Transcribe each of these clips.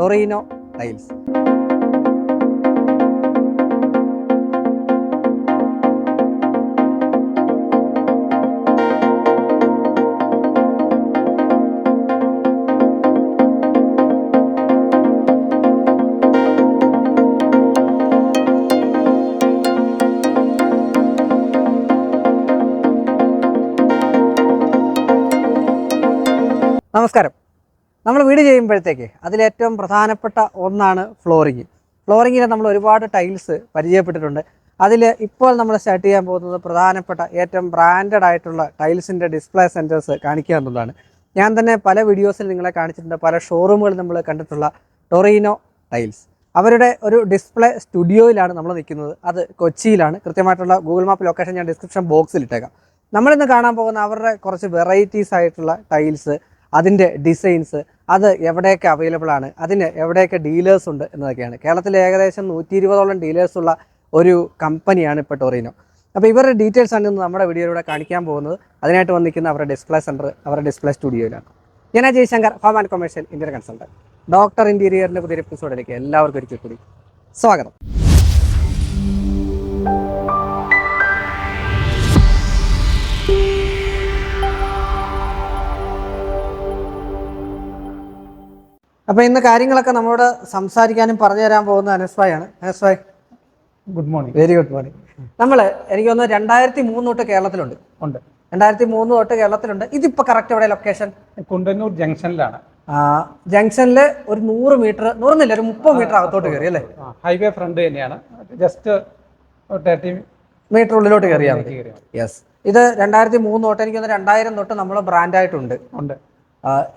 ടൊറീനോ tiles നമസ്കാരം. നമ്മൾ വീട് ചെയ്യുമ്പോഴത്തേക്ക് അതിലേറ്റവും പ്രധാനപ്പെട്ട ഒന്നാണ് ഫ്ലോറിങ്. ഫ്ലോറിങ്ങിൽ നമ്മൾ ഒരുപാട് ടൈൽസ് പരിചയപ്പെട്ടിട്ടുണ്ട്. അതിൽ ഇപ്പോൾ നമ്മൾ സ്റ്റാർട്ട് ചെയ്യാൻ പോകുന്നത് പ്രധാനപ്പെട്ട ഏറ്റവും ബ്രാൻഡഡ് ആയിട്ടുള്ള ടൈൽസിന്റെ ഡിസ്പ്ലേ സെന്റേഴ്സ് കാണിക്കുക എന്നുള്ളതാണ്. ഞാൻ തന്നെ പല വീഡിയോസിൽ നിങ്ങളെ കാണിച്ചിട്ടുണ്ട്. പല ഷോറൂമുകൾ നമ്മൾ കണ്ടിട്ടുള്ള ടൊറീനോ ടൈൽസ്. അവരുടെ ഒരു ഡിസ്പ്ലേ സ്റ്റുഡിയോയിലാണ് നമ്മൾ നിൽക്കുന്നത്. അത് കൊച്ചിയിലാണ്. കൃത്യമായിട്ടുള്ള ഗൂഗിൾ മാപ്പ് ലൊക്കേഷൻ ഞാൻ ഡിസ്ക്രിപ്ഷൻ ബോക്സിൽ ഇട്ടേക്കാം. നമ്മളിന്ന് കാണാൻ പോകുന്ന അവരുടെ കുറച്ച് വെറൈറ്റീസ് ആയിട്ടുള്ള ടൈൽസ് അതിന്റെ ഡിസൈൻസ് അത് എവിടെയൊക്കെ അവൈലബിൾ ആണ് അതിന് എവിടെയൊക്കെ ഡീലേഴ്സ് ഉണ്ട് എന്നതൊക്കെയാണ്. കേരളത്തിൽ ഏകദേശം നൂറ്റി ഇരുപതോളം ഡീലേഴ്സ് ഉള്ള ഒരു കമ്പനിയാണ് ഇപ്പോൾ ടൊറീനോ. അപ്പോൾ ഇവരുടെ ഡീറ്റെയിൽസ് ആണ് ഇന്ന് നമ്മുടെ വീഡിയോയിലൂടെ കാണിക്കാൻ പോകുന്നത്. അതിനായിട്ട് വന്നിരിക്കുന്ന അവരുടെ ഡിസ്പ്ലേ സെന്റർ അവരുടെ ഡിസ്പ്ലേ സ്റ്റുഡിയോയിലാണ് ഞാൻ Jayashankar home and commercial Indian consultant doctor ഇന്റീരിയറിന്റെ പുതിയ എപ്പിസോഡിലേക്ക് എല്ലാവർക്കും ഒരിക്കൽ കൂടി സ്വാഗതം. അപ്പോൾ ഇന്ന് കാര്യങ്ങളൊക്കെ നമ്മളോട് സംസാരിക്കാനും പറഞ്ഞു തരാൻ പോകുന്ന അനസ്വായാണ്. അനസ്വായ്. Good morning very good morning നമ്മൾ എനിക്ക് തോന്നുന്നു രണ്ടായിരത്തി മൂന്ന് തൊട്ട് കേരളത്തിലുണ്ട്. ഉണ്ട്. രണ്ടായിരത്തി മൂന്ന് തൊട്ട് കേരളത്തിലുണ്ട്. ഇതിപ്പോൾ കറക്റ്റ് എവിടെ ലൊക്കേഷൻ കുണ്ടന്നൂർ ജംഗ്ഷനിലാണ്. ജംഗ്ഷനിൽ ഒരു നൂറ് മീറ്റർ നൂറൊന്നില്ല ഒരു മുപ്പത് മീറ്റർ അകത്തോട്ട് കയറി അല്ലേ? ഹൈവേ ഫ്രണ്ട് തന്നെയാണ്. ജസ്റ്റ് തേർട്ടി മീറ്റർ ഉള്ളിലോട്ട് കയറിയാൽ മതി. യെസ് ഇത് രണ്ടായിരത്തി മൂന്ന് തൊട്ട് എനിക്ക് തോന്നുന്നു രണ്ടായിരം തൊട്ട് നമ്മൾ ബ്രാൻഡായിട്ടുണ്ട് ഉണ്ട്.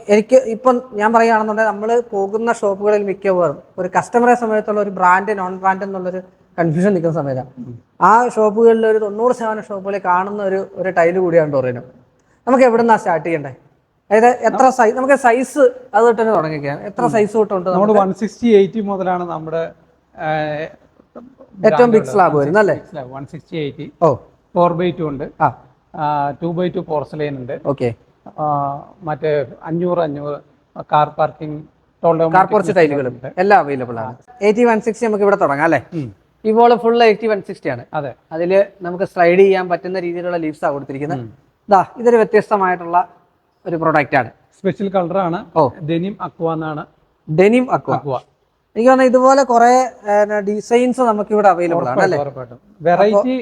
എനിക്ക് ഇപ്പം ഞാൻ പറയുകയാണെന്നുണ്ടെങ്കിൽ നമ്മൾ പോകുന്ന ഷോപ്പുകളിൽ മിക്കവാറും ഒരു കസ്റ്റമറെ സമയത്തുള്ള ഒരു ബ്രാൻഡ് നോൺ ബ്രാൻഡ് എന്നുള്ളൊരു കൺഫ്യൂഷൻ നിൽക്കുന്ന സമയത്താണ് ആ ഷോപ്പുകളിൽ ഒരു തൊണ്ണൂറ് ശതമാനം ഷോപ്പുകളിൽ കാണുന്ന ഒരു ഒരു ടൈൽ കൂടിയാണ് ടോറിനോ നമുക്ക് എവിടെ നിന്നാണ് സ്റ്റാർട്ട് ചെയ്യണ്ടേ? അതായത് എത്ര സൈസ് നമുക്ക് സൈസ് അത് തൊട്ട് തന്നെ തുടങ്ങിക്കാൻ എത്ര സൈസ് തൊട്ടുണ്ട് നമ്മൾ വൺ സിക്സ്റ്റി എയ്റ്റി മുതലാണ് നമ്മുടെ ഏറ്റവും ബിഗ് സ്ലാബ് വരുന്നത് അല്ലേ? വൺ സിക്സ്റ്റി എയ്റ്റി ഓ. ഫോർ ബൈ ടു ഉണ്ട്. ആ. ടു ബൈ ടു പോർസലൈൻ ഉണ്ട്. ഓക്കെ മറ്റേ അഞ്ഞൂറ് അഞ്ഞൂറ് കാർ പാർക്കിംഗ് കാർ പോർച്ച് ടൈലുകളും എല്ലാം അവൈലബിൾ ആണ്. എയ്റ്റി വൺ സിക്സ്റ്റി നമുക്ക് ഇവിടെ തുടങ്ങാം അല്ലേ? ഇപ്പോൾ ഫുൾ എയ്റ്റി വൺ സിക്സ്റ്റി ആണ്. അതെ. അതിൽ നമുക്ക് സ്ലൈഡ് ചെയ്യാൻ പറ്റുന്ന രീതിയിലുള്ള ലീവ്സാണ് കൊടുത്തിരിക്കുന്നത്. ഇതാ ഇതൊരു വ്യത്യസ്തമായിട്ടുള്ള ഒരു പ്രൊഡക്റ്റ് ആണ്. സ്പെഷ്യൽ കളറാണ് ഓ. ഡെനിം അക്വ എന്നാണ്. ഡെനിം അക്വ എനിക്ക് തോന്നുന്നു ഇതുപോലെ കുറെ ഡിസൈൻസ് നമുക്ക് ഇവിടെ അവൈലബിൾ ആണ് അല്ലേ? വെറൈറ്റി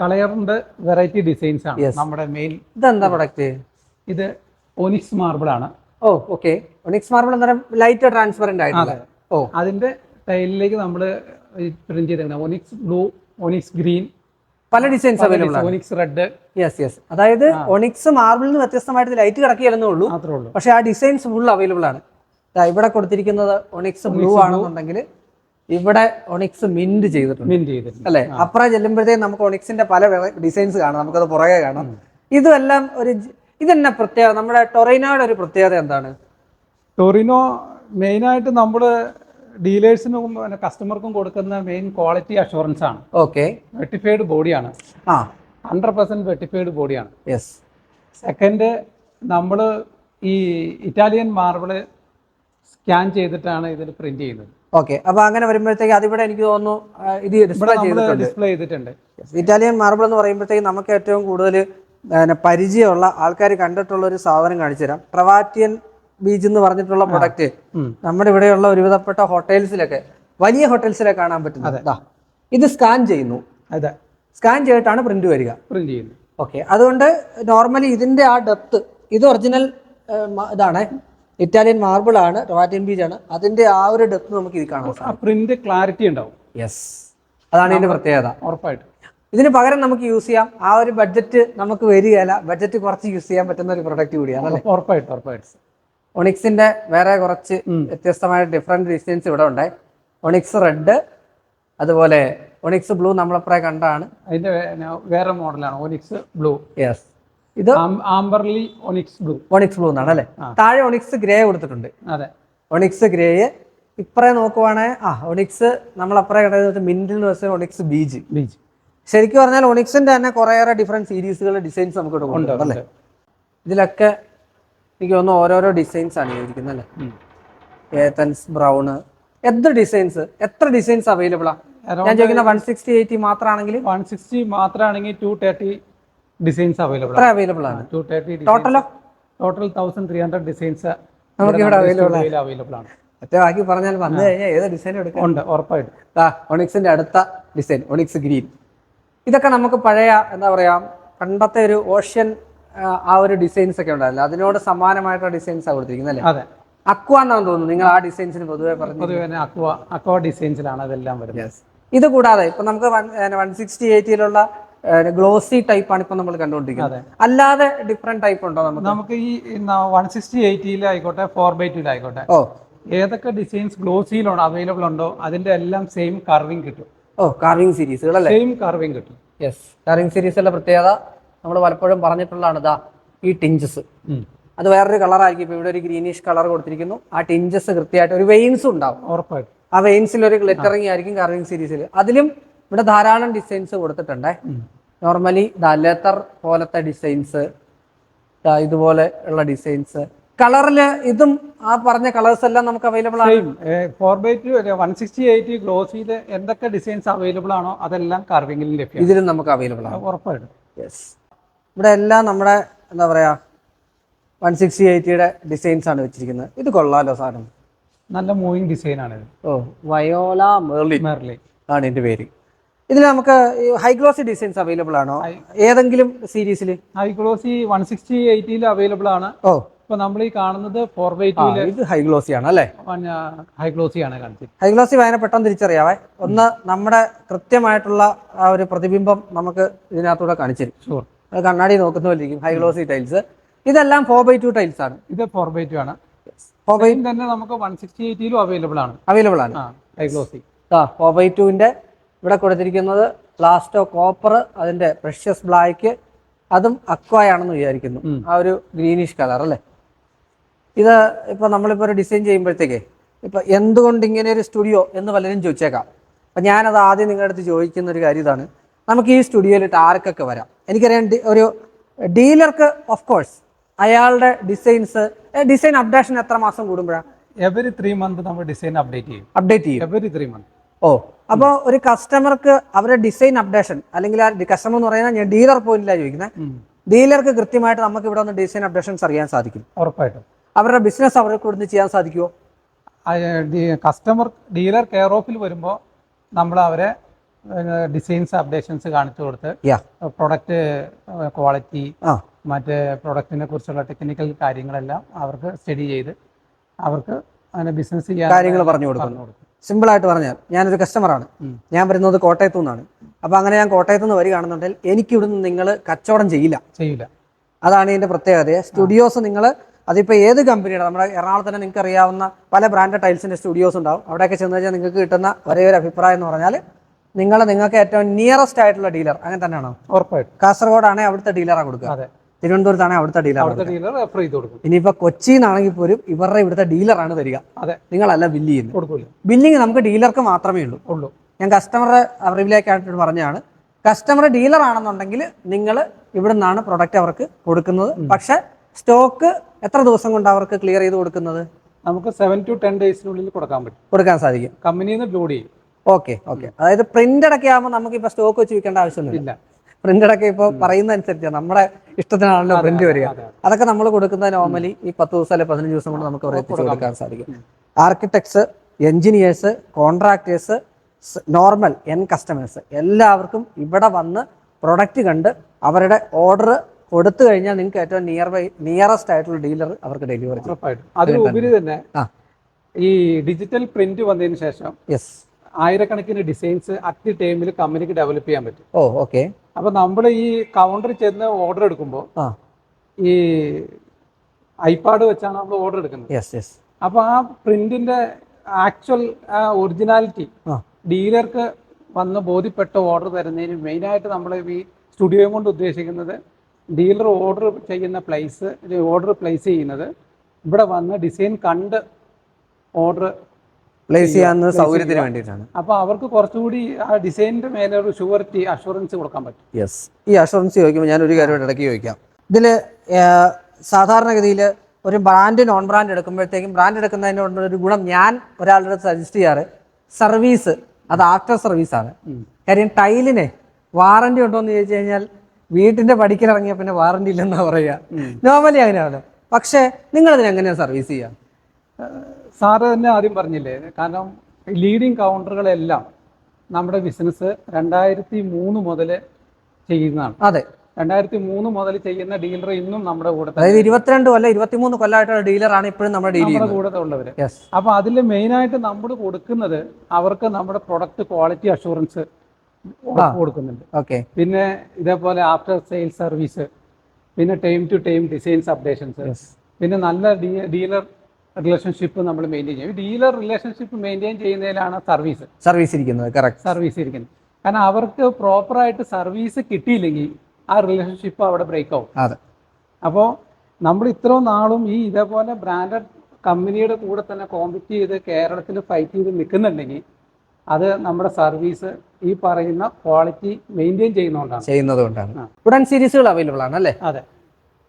കളയറിന്റെ വെറൈറ്റി ഡിസൈൻസ് ആണ് നമ്മുടെ മെയിൻ ഇതെന്താ പ്രൊഡക്റ്റ് ഇത് ഒനിക്സ് മാർബിൾ ആണ്. ഓ ഓക്കെ. ഒനിക്സ് മാർബിൾ എന്ന് പറയുമ്പോൾ ലൈറ്റ് ട്രാൻസ്പെറന്റ് ആയിട്ടുള്ള. ഓ. അതിന്റെ ടൈലിലേക്ക് നമ്മൾ പ്രിന്റ് ചെയ്തിരിക്കുന്നത്. ഒനിക്സ് ബ്ലൂ ഒനിക്സ് ഗ്രീൻ പല ഡിസൈൻസ് അവൈലബിൾ ആണ്. ഒനിക്സ് റെഡ് യെസ് യെസ് അതായത് ഒണിക്സ് മാർബിളിന് വ്യത്യസ്തമായിട്ട് ലൈറ്റ് കിടക്കിയല്ലെന്നേ ഉള്ളൂ. മാത്രമേ ഉള്ളൂ. പക്ഷേ ആ ഡിസൈൻസ് ഫുൾ അവൈലബിൾ ആണ്. ഇവിടെ കൊടുത്തിരിക്കുന്നത് ഒണിക്സ് ബ്ലൂ ആണെന്നുണ്ടെങ്കിൽ ഇവിടെ ഒണിക്സ് മിന്റ് ചെയ്തിട്ടുണ്ട്. മിന്റ് ചെയ്തിട്ടുണ്ട്. അല്ലെ? അപ്പുറം ചെല്ലുമ്പോഴത്തേക്കും നമുക്ക് ഒണിക്സിന്റെ പല ഡിസൈൻസ് കാണാം. നമുക്കത് പുറകെ കാണാം. ഇതുമെല്ലാം ഒരു ഇതെന്നെ പ്രത്യേകത? നമ്മുടെ ടൊറിനോയുടെ ഒരു പ്രത്യേകത എന്താണ്? ടൊറിനോ മെയിൻ ആയിട്ട് നമ്മൾ ഡീലേഴ്സിനും കസ്റ്റമർക്കും കൊടുക്കുന്ന മെയിൻ ക്വാളിറ്റി അഷുറൻസ് ആണ് ഓക്കെ. വെട്ടിഫൈഡ് ബോഡിയാണ്. ആ. ഹൺഡ്രഡ് പെർസെന്റ് വെട്ടിഫൈഡ് ബോഡിയാണ്. യെസ്. സെക്കൻഡ് നമ്മൾ ഈ ഇറ്റാലിയൻ മാർബിൾ സ്കാൻ ചെയ്തിട്ടാണ് ഇതിൽ പ്രിന്റ് ചെയ്യുന്നത്. ഓക്കെ. അപ്പൊ അങ്ങനെ വരുമ്പോഴത്തേക്ക് അതിവിടെ എനിക്ക് തോന്നുന്നു ഇത് ഡിസ്പ്ലേ ചെയ്തിട്ടുണ്ട്. ഇറ്റാലിയൻ മാർബിൾ എന്ന് പറയുമ്പോഴത്തേക്ക് നമുക്ക് ഏറ്റവും കൂടുതൽ പരിചയമുള്ള ആൾക്കാർ കണ്ടിട്ടുള്ള ഒരു സാധനം കാണിച്ചു തരാം പ്രവാറ്റിയൻ ബീച്ച് എന്ന് പറഞ്ഞിട്ടുള്ള പ്രൊഡക്റ്റ്. നമ്മുടെ ഇവിടെയുള്ള ഒരുവിധപ്പെട്ട ഹോട്ടൽസിലൊക്കെ വലിയ ഹോട്ടൽസിലൊക്കെ കാണാൻ പറ്റുന്നത്. ഇത് സ്കാൻ ചെയ്യുന്നു. അതെ. സ്കാൻ ചെയ്തിട്ടാണ് പ്രിന്റ് വരിക. പ്രിന്റ് ചെയ്യുന്നു ഓക്കെ. അതുകൊണ്ട് നോർമലി ഇതിന്റെ ആ ഡെപ്ത് ഇത് ഒറിജിനൽ ഇതാണ്. ഇറ്റാലിയൻ മാർബിൾ ആണ് ടൊമാറ്റിയൻ ബീച്ച് ആണ്. അതിന്റെ ആ ഒരു ഡെപ്ത് നമുക്ക് ഇത് കാണാം പ്രിന്റ് ക്ലാരിറ്റി ഉണ്ടാവും. യെസ് അതാണ് ഇതിന്റെ പ്രത്യേകത. ഉറപ്പായിട്ടും. ഇതിന് പകരം നമുക്ക് യൂസ് ചെയ്യാം. ആ ഒരു ബഡ്ജറ്റ് നമുക്ക് വരികയല്ല. ബഡ്ജറ്റ് കുറച്ച് യൂസ് ചെയ്യാൻ പറ്റുന്ന ഒരു പ്രൊഡക്റ്റ് കൂടിയാണ് അല്ലേ? ഉറപ്പായിട്ടും ഉറപ്പായിട്ടും. ഒണിക്സിന്റെ വേറെ കുറച്ച് വ്യത്യസ്തമായ ഡിഫറെന്റ് ഡിസൈൻസ് ഇവിടെ ഉണ്ട്. ഒണിക്സ് റെഡ് അതുപോലെ ഒണിക്സ് ബ്ലൂ നമ്മളപ്പറേ കണ്ടാണ്. അതിന്റെ വേറെ മോഡലാണ്. ഒണിക്സ് ബ്ലൂ യെസ് ഇത് ആംബർലി ഒണിക്സ് ബ്ലൂ ഒണിക്സ് ബ്ലൂ എന്നാണ് അല്ലേ? താഴെ ഒണിക്സ് ഗ്രേ കൊടുത്തിട്ടുണ്ട്. അതെ. ഒണിക്സ് ഗ്രേയ് ഇപ്പറേ നോക്കുവാണെ ആ ഒണിക്സ് നമ്മളപ്പറേ കണ്ടത് മിന്റിൽ വെച്ചാൽ ഒണിക്സ് ബീജ് ബീച്ച് ശരിക്കും പറഞ്ഞാൽ ഒണിക്സിന്റെ തന്നെ കുറേയേറെ ഡിഫറെന്റ് സീരീസുകൾ ഡിസൈൻസ് നമുക്ക് ഇവിടെ അല്ലേ? ഇതിലൊക്കെ എനിക്ക് തോന്നുന്നു ഓരോരോ ഡിസൈൻസ് ആണ് ചെയ്തിരിക്കുന്നത് അല്ലേ? ഏത്തൻസ് ബ്രൗണ് എത്ര ഡിസൈൻസ് എത്ര ഡിസൈൻസ് അവൈലബിൾ ആണ് ഞാൻ ചോദിക്കുന്ന വൺ സിക്സ്റ്റി എയ്റ്റി മാത്രമാണെങ്കിൽ വൺ സിക്സ്റ്റി മാത്രമാണെങ്കിൽ ടു തേർട്ടി ഡിസൈൻസ് അവൈലബിൾ എത്ര അവൈലബിൾ ആണ്. Two thirty ടോട്ടലോ total thousand three hundred designs നമുക്ക് ഇവിടെ അവൈലബിൾ അവൈലബിൾ ആണ്. മറ്റേ ബാക്കി പറഞ്ഞാൽ വന്നു കഴിഞ്ഞാൽ ഏത് ഡിസൈൻ എടുക്കാം ഉണ്ട് ഉറപ്പായിട്ടും. ഒണിക്സിന്റെ അടുത്ത ഡിസൈൻ ഒണിക്സ് ഗ്രീൻ. ഇതൊക്കെ നമുക്ക് പഴയ എന്താ പറയുക പണ്ടത്തെ ഒരു ഓഷ്യൻ ആ, ഒരു ഡിസൈൻസ് ഒക്കെ ഉണ്ടാവില്ല അതിനോട് സമാനമായിട്ടുള്ള ഡിസൈൻസ് ആണ് കൊടുത്തിരിക്കുന്നത് അല്ലേ? അതെ. അക്വ എന്നാണ് തോന്നുന്നു നിങ്ങൾ ആ ഡിസൈൻസിന് പൊതുവെ പറഞ്ഞു പൊതുവെ തന്നെ അക്വ അക്വ ഡിസൈൻസിലാണ് അതെല്ലാം വരുന്നത്. ഇത് കൂടാതെ ഇപ്പൊ നമുക്ക് വൺ സിക്സ്റ്റി എയ്റ്റിയിലുള്ള ഗ്ലോസി ടൈപ്പ് ആണ് ഇപ്പൊ നമ്മൾ കണ്ടുകൊണ്ടിരിക്കുന്നത്. അല്ലാതെ ഡിഫറെന്റ് ടൈപ്പ് ഉണ്ടോ നമുക്ക്? നമുക്ക് ഈ വൺ സിക്സ്റ്റി എയ്റ്റിയിൽ ആയിക്കോട്ടെ ഫോർ ബൈ ടു ആയിക്കോട്ടെ. ഓ. ഏതൊക്കെ ഡിസൈൻസ് ഗ്ലോസിയിലുണ്ടോ അവൈലബിൾ ഉണ്ടോ അതിന്റെ എല്ലാം സെയിം കർവിങ് കിട്ടും. ഓ കാർവിംഗ് സീരീസുകൾ അല്ലേ സെയിം കർവിങ് കിട്ടും. യെസ് കാർവിംഗ് സീരീസിലെ പ്രത്യേകത നമ്മൾ പലപ്പോഴും പറഞ്ഞിട്ടുള്ളതാണ് ഇതാ ഈ ടിഞ്ചസ് അത് വേറൊരു കളറായിരിക്കും ഇപ്പൊ ഇവിടെ ഒരു ഗ്രീനിഷ് കളർ കൊടുത്തിരിക്കുന്നു. ആ ടിഞ്ചസ് കൃത്യമായിട്ട് ഒരു വെയിൻസ് ഉണ്ടാവും. ഉറപ്പായിട്ടും. ആ വെയിൻസിൽ ഒരു ഗ്ലിറ്ററിങ് ആയിരിക്കും കാർവിംഗ് സീരീസിൽ അതിലും ഇവിടെ ധാരാളം ഡിസൈൻസ് കൊടുത്തിട്ടുണ്ടേ. നോർമലി ലെതർ പോലത്തെ ഡിസൈൻസ് ഇതുപോലെ ഉള്ള ഡിസൈൻസ് കളറിൽ ഇതും ആ പറഞ്ഞ കളേഴ്സ് എല്ലാം നമുക്ക് അവൈലബിൾ ആണ്. Four by two one sixty eight ഗ്ലോസിയിൽ എന്തൊക്കെ ഡിസൈൻസ് അവൈലബിൾ ആണോ അതെല്ലാം കാർവിംഗിൽ ലഭ്യം ഇതിലും നമുക്ക് അവൈലബിൾ ആണ്. ഉറപ്പായിട്ടും. യെസ് ഇവിടെ എല്ലാം നമ്മുടെ എന്താ പറയാ വൺ സിക്സ്റ്റി എയ്റ്റിയുടെ ഡിസൈൻസ് ആണ് വെച്ചിരിക്കുന്നത്. ഇത് കൊള്ളാലോ സാധനം. നല്ല മൂവിങ് ഡിസൈൻ ആണ് ഓ വയോല മെർലി മെർലി ആണ് എന്റെ പേര്. ഇതിൽ നമുക്ക് ഹൈ ഗ്ലോസി ഡിസൈൻസ് അവൈലബിൾ ആണോ? ഏതെങ്കിലും സീരീസിൽ ഹൈ ഗ്ലോസി വൺ സിക്സ്റ്റി എയ്റ്റിയിൽ അവൈലബിൾ ആണ്. ഓ. ഇപ്പൊ നമ്മൾ ഈ കാണുന്നത് ഫോർ ബൈ ടു ഇത് ഹൈ ഗ്ലോസി ആണ് അല്ലേ? ഹൈ ഗ്ലോസി ആണ് കാണിച്ചത്. ഹൈ ഗ്ലോസി വായന പെട്ടെന്ന് തിരിച്ചറിയാവേ? ഒന്ന് നമ്മുടെ കൃത്യമായിട്ടുള്ള ആ ഒരു പ്രതിബിംബം നമുക്ക് ഇതിനകത്തൂടെ കാണിച്ചു ഷുവർ കണ്ണാടി നോക്കുന്ന പോലെ ഇരിക്കും ഹൈ ഗ്ലോസി ടൈൽസ് ഇതെല്ലാം ഫോർ ബൈ ടു ടൈൽസ് ആണ്. ഇത് ഫോർ ബൈ ടു ആണ്. ഫോർ ബൈ തന്നെ നമുക്ക് വൺ സിക്സ്റ്റി എയ്റ്റിയിലും അവൈലബിൾ ആണ്. അവൈലബിൾ ആണ്. High glossy. ഹൈ ഗ്ലോസി ആ ഫോർ ബൈ ടുവിന്റെ ഇവിടെ കൊടുത്തിരിക്കുന്നത് പ്ലാസ്റ്റോ കോപ്പർ അതിന്റെ പ്രഷ്യസ് ബ്ലാക്ക് അതും അക്വായാണെന്ന് വിചാരിക്കുന്നു. ആ ഒരു ഗ്രീനിഷ് കളർ അല്ലേ? ഇത് ഇപ്പൊ നമ്മളിപ്പോ ഒരു ഡിസൈൻ ചെയ്യുമ്പോഴത്തേക്ക് ഇപ്പൊ എന്തുകൊണ്ട് ഇങ്ങനെ ഒരു സ്റ്റുഡിയോ എന്ന് പലരും ചോദിച്ചേക്കാം. അപ്പൊ ഞാനത് ആദ്യം നിങ്ങളുടെ അടുത്ത് ചോദിക്കുന്ന ഒരു കാര്യം ഇതാണ്. നമുക്ക് ഈ സ്റ്റുഡിയോയിലിട്ട് ആർക്കൊക്കെ വരാം? എനിക്കറിയാം ഒരു ഡീലർക്ക് ഓഫ് കോഴ്സ് അയാളുടെ ഡിസൈൻസ് ഡിസൈൻ അപ്ഡേഷൻ എത്ര മാസം കൂടുമ്പോഴാണ് എവറി ത്രീ മന്ത് നമ്മൾ ഡിസൈൻ അപ്ഡേറ്റ് ചെയ്യും. അപ്ഡേറ്റ് ചെയ്യും. എവറി ത്രീ മന്ത് ഓ അപ്പോൾ ഒരു കസ്റ്റമർക്ക് അവരുടെ ഡിസൈൻ അപ്ഡേഷൻ അല്ലെങ്കിൽ ആ കസ്റ്റമർ എന്ന് പറയുന്നത് ഞാൻ ഡീലർ പോയിന്റിലാണ് ചോദിക്കുന്നത് ഡീലർക്ക് കൃത്യമായിട്ട് നമുക്ക് ഇവിടെ ഒന്ന് ഡിസൈൻ അപ്ഡേഷൻസ് അറിയാൻ സാധിക്കും. ഉറപ്പായിട്ടും. അവരുടെ ബിസിനസ് അവരെ ഇവിടുന്ന് ചെയ്യാൻ സാധിക്കുമോ കസ്റ്റമർ ഡീലർ കെയർ ഓഫിൽ വരുമ്പോൾ നമ്മൾ അവരെ ഡിസൈൻസ് അപ്ഡേഷൻസ് കാണിച്ചു കൊടുത്ത് പ്രൊഡക്റ്റ് ക്വാളിറ്റി മറ്റ് പ്രൊഡക്റ്റിനെ കുറിച്ചുള്ള ടെക്നിക്കൽ കാര്യങ്ങളെല്ലാം അവർക്ക് സ്റ്റഡി ചെയ്ത് അവർക്ക് അങ്ങനെ ബിസിനസ് ചെയ്യാൻ കാര്യങ്ങൾ പറഞ്ഞു കൊടുക്കുന്നു. സിമ്പിൾ ആയിട്ട് പറഞ്ഞാൽ ഞാനൊരു കസ്റ്റമറാണ് ഞാൻ വരുന്നത് കോട്ടയത്തു നിന്നാണ്. അപ്പോൾ അങ്ങനെ ഞാൻ കോട്ടയത്തു നിന്ന് വരികയാണെന്നുണ്ടെങ്കിൽ എനിക്കിവിടുന്ന് നിങ്ങൾ കച്ചവടം ചെയ്യില്ല. ചെയ്യില്ല. അതാണ് ഇതിന്റെ പ്രത്യേകത. സ്റ്റുഡിയോസ് നിങ്ങൾ അതിപ്പോൾ ഏത് കമ്പനിയുടെ? നമ്മുടെ എറണാകുളത്ത് തന്നെ നിങ്ങൾക്ക് അറിയാവുന്ന പല ബ്രാൻഡ് ടൈൽസിന്റെ സ്റ്റുഡിയോസ് ഉണ്ടാവും. അവിടെയൊക്കെ ചെന്ന് കഴിഞ്ഞാൽ നിങ്ങൾക്ക് കിട്ടുന്ന ഒരേ ഒരു അഭിപ്രായം എന്ന് പറഞ്ഞാൽ നിങ്ങൾ നിങ്ങൾക്ക് ഏറ്റവും നിയറസ്റ്റ് ആയിട്ടുള്ള ഡീലർ അങ്ങനെ തന്നെയാണോ? ഉറപ്പായിട്ടും. കാസർഗോഡാണെങ്കിൽ അവിടുത്തെ ഡീലറാണ് കൊടുക്കുക. അതെ. തിരുവനന്തപുരത്താണെങ്കിൽ അവിടുത്തെ ഡീലർ ഇനിയിപ്പോ റെഫർ ചെയ്ത് കൊടുക്കും. കൊച്ചിന്നാണെങ്കിൽ പോലും ഇവരുടെ ഇവിടുത്തെ ഡീലറാണ് തരിക അതെ. നിങ്ങളല്ല ബില്ല് ചെയ്യുന്നത്. ബില്ലിങ് നമുക്ക് ഡീലർക്ക് മാത്രമേ ഉള്ളൂ. ഉള്ളൂ. ഞാൻ കസ്റ്റമറെ അറിവിലേക്കായിട്ട് പറഞ്ഞാണ് കസ്റ്റമർ ഡീലർ ആണെന്നുണ്ടെങ്കിൽ നിങ്ങൾ ഇവിടെ നിന്നാണ് പ്രൊഡക്റ്റ് അവർക്ക് കൊടുക്കുന്നത്. പക്ഷെ സ്റ്റോക്ക് എത്ര ദിവസം കൊണ്ട് അവർക്ക് ക്ലിയർ ചെയ്ത് കൊടുക്കുന്നത്? നമുക്ക് സെവൻ ടു ടെൻ ഡേയ്സിനുള്ളിൽ കൊടുക്കാൻ പറ്റും. കൊടുക്കാൻ സാധിക്കും. കമ്പനിയിൽ നിന്ന് ലോഡ് ചെയ്യും. ഓക്കെ ഓക്കെ അതായത് പ്രിന്റഡ് ഒക്കെ ആകുമ്പോൾ നമുക്ക് ഇപ്പൊ സ്റ്റോക്ക് വെച്ച് വിൽക്കേണ്ട ആവശ്യമൊന്നുമില്ല. ഇല്ല. പ്രിന്റഡ് ഒക്കെ ഇപ്പോൾ പറയുന്ന അനുസരിച്ച് നമ്മുടെ ഇഷ്ടത്തിനാണല്ലോ പ്രിന്റ് വരിക. അതൊക്കെ നമ്മൾ കൊടുക്കുന്ന നോർമലി ഈ പത്ത് ദിവസം അല്ലെങ്കിൽ പതിനഞ്ച് ദിവസം കൊണ്ട് നമുക്ക് എത്തിച്ചു കൊടുക്കാൻ സാധിക്കും. Architects engineers contractors normal end customers എല്ലാവർക്കും ഇവിടെ വന്ന് പ്രൊഡക്റ്റ് കണ്ട് അവരുടെ ഓർഡർ കൊടുത്തു കഴിഞ്ഞാൽ നിങ്ങൾക്ക് ഏറ്റവും നിയർ ബൈ നിയറസ്റ്റ് ആയിട്ടുള്ള ഡീലർ അവർക്ക് ഡെലിവറി ചെയ്യും. അതിലുപരി തന്നെ ഈ ഡിജിറ്റൽ പ്രിന്റ് വന്നതിന് ശേഷം യെസ് ആയിരക്കണക്കിന് ഡിസൈൻസ് അറ്റ് ദി ടൈമിൽ കമ്പനിക്ക് ഡെവലപ്പ് ചെയ്യാൻ പറ്റും. ഓ ഓക്കെ അപ്പൊ നമ്മൾ ഈ കൗണ്ടറിൽ ചെന്ന് ഓർഡർ എടുക്കുമ്പോൾ ഈ ഐപാഡ് വെച്ചാണ് നമ്മൾ ഓർഡർ എടുക്കുന്നത്. യെസ് യെസ് അപ്പൊ ആ പ്രിന്റിന്റെ ആക്ച്വൽ ഒറിജിനാലിറ്റി ഡീലർക്ക് വന്ന് ബോധ്യപ്പെട്ട ഓർഡർ തരുന്നതിന് മെയിനായിട്ട് നമ്മൾ ഈ സ്റ്റുഡിയോയും കൊണ്ട് ഉദ്ദേശിക്കുന്നത് ഡീലർ ഓർഡർ ചെയ്യുന്ന പ്ലേസ് ഓർഡർ പ്ലേസ് ചെയ്യുന്നത്. ഇവിടെ വന്ന് ഡിസൈൻ കണ്ട് ഓർഡർ പ്ലേസ് ചെയ്യാവുന്ന സൗകര്യത്തിന് വേണ്ടിയിട്ടാണ്. അപ്പോൾ അവർക്ക് കുറച്ചുകൂടി ആ ഡിസൈനിന്റെ മേലെ ഒരു ഷുവറിറ്റി അഷുറൻസ് കൊടുക്കാൻ പറ്റും. യെസ് ഈ അഷുറൻസ് ചോദിക്കുമ്പോൾ ഞാൻ ഒരു കാര്യം ഇടയ്ക്ക് ചോദിക്കാം. ഇതിൽ സാധാരണഗതിയിൽ ഒരു ബ്രാൻഡ് നോൺ ബ്രാൻഡ് എടുക്കുമ്പോഴത്തേക്കും ബ്രാൻഡ് എടുക്കുന്നതിനോട് ഒരു ഗുണം ഞാൻ ഒരാളുടെ സജസ്റ്റ് ചെയ്യാറ് സർവീസ് അത് ആഫ്റ്റർ സർവീസ് ആണ്. കാര്യം ടൈലിനെ വാറണ്ടി ഉണ്ടോ എന്ന് ചോദിച്ചു കഴിഞ്ഞാൽ വീട്ടിന്റെ പടിക്കലിറങ്ങിയ പിന്നെ വാറണ്ടി ഇല്ലെന്നാ പറയുക നോർമലി അങ്ങനെയാണ് പക്ഷെ നിങ്ങൾ എങ്ങനെയാണ് സർവീസ് ചെയ്യാം? സാറ് തന്നെ ആദ്യം പറഞ്ഞില്ലേ കാരണം ലീഡിങ് കൗണ്ടറുകളെല്ലാം നമ്മുടെ ബിസിനസ് രണ്ടായിരത്തി മൂന്ന് മുതൽ ചെയ്യുന്നതാണ്. അതെ. രണ്ടായിരത്തി മൂന്ന് മുതൽ ചെയ്യുന്ന ഡീലർ ഇന്നും നമ്മുടെ കൂടെ അതായത് ഇരുപത്തിരണ്ട് കൊല്ലം ഇരുപത്തിമൂന്ന് കൊല്ലമായിട്ടുള്ള ഡീലറാണ് ഇപ്പോഴും നമ്മുടെ ഡീലർ നമ്മുടെ കൂടെ ഉള്ളവര്. അപ്പൊ അതിൽ മെയിനായിട്ട് നമ്മൾ കൊടുക്കുന്നത് അവർക്ക് നമ്മുടെ പ്രൊഡക്റ്റ് ക്വാളിറ്റി അഷുറൻസ് കൊടുക്കുന്നുണ്ട്. ഓക്കെ. പിന്നെ ഇതേപോലെ ആഫ്റ്റർ സെയിൽ സർവീസ് പിന്നെ time to time designs updations പിന്നെ നല്ല ഡീലർ റിലേഷൻഷിപ്പ് നമ്മൾ മെയിന്റെയിൻ ചെയ്യും. ഡീലർ റിലേഷൻഷിപ്പ് മെയിന്റെയിൻ ചെയ്യുന്നതിലാണ് സർവീസ് സർവീസ് ഇരിക്കുന്നത് കറക്റ്റ് സർവീസ് ഇരിക്കുന്നത്. കാരണം അവർക്ക് പ്രോപ്പറായിട്ട് സർവീസ് കിട്ടിയില്ലെങ്കിൽ ആ റിലേഷൻഷിപ്പ് അവിടെ ബ്രേക്ക് ആവും. അതെ. അപ്പോൾ നമ്മൾ ഇത്രയും നാളും ഈ ഇതേപോലെ ബ്രാൻഡഡ് കമ്പനിയുടെ കൂടെ തന്നെ കോമ്പറ്റ് ചെയ്ത് കേരളത്തിൽ ഫൈറ്റ് ചെയ്ത് നിൽക്കുന്നുണ്ടെങ്കിൽ അത് നമ്മുടെ സർവീസ് ഈ പറയുന്ന ക്വാളിറ്റി മെയിന്റെയിൻ ചെയ്യുന്നതുകൊണ്ടാണ്. ചെയ്യുന്നതുകൊണ്ടാണ്. കൊണ്ടാണ് ആ. സീരീസുകൾ അവൈലബിൾ ആണ് അല്ലേ? അതെ.